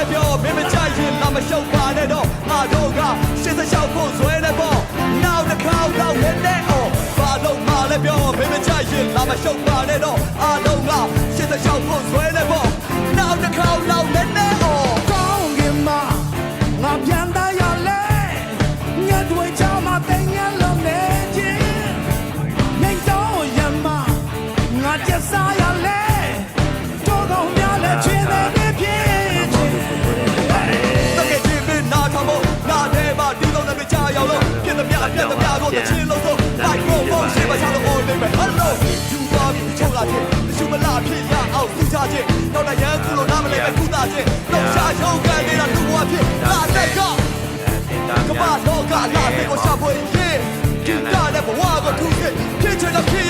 လည်းပြောမင်းမကြိုက်ရင်လာမရှုပ်ပါနဲ့တော့ငါတို့ကရှင်းစရှောက်ဖို့ဇွဲနေပေါ့နောက်တစ်ခါတော့လည်းနဲ့အောင်ဘာလို့မှလည်းပြောမင်းမကြိုက်ရင်လာမရှုပ်ပါနဲ့တော့အား天下傲，天下劲。脑袋硬，拳头那么厉害，天下劲。天下有敢力，让祖国平。大哥，可把刀架在屁股上不依。今天咱不玩过土鸡，天朝人去。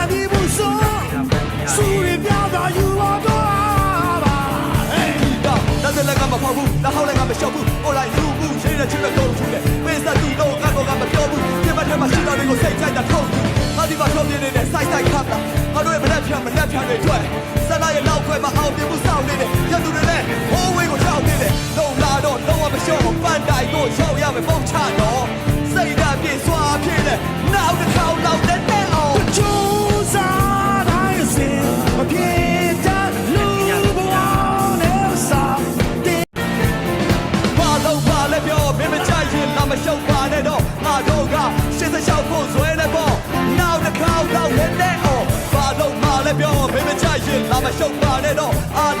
နဲ့ချစ်တဲ့ကုန်ဘူးလေပေးစတူတော့ကတော့ကမပြောဘူးဒီမှာထဲမှာရှိတာတွေကိုစိတ်ကြိုက်တာထုတ်ဘူးငါဒီမှာထုတ်ပြနေတဲ့စိုက်စိုက်ခတ်တာငါတို့ရဲ့မလက်ဖြံမလက်ဖြံတွေထွက်စန္ဒရဲ့လောက်ခွဲမှာအောင်ပြမှုစောင့်နေတယ်ရတူတွေလည်းဟိုးဝေးကိုချောက်နေတယ်လုံလာတော့လုံးဝမလျှော့ဘူးပန်တိုင်ကိုရောက်ရမယ်ပုံချတော့စိတ်ဓာတ်ပြေစွာဖြစ်တယ်နောက်လျှောက်ဖို့ဆွဲနေပေါ့နောက်တစ်ခေါက်တော့လည်းနဲ့အော်ဘာလို့မှလည်းပြောမင်းမချရင်လာမရှုပ်ပါနဲ့တော့အာ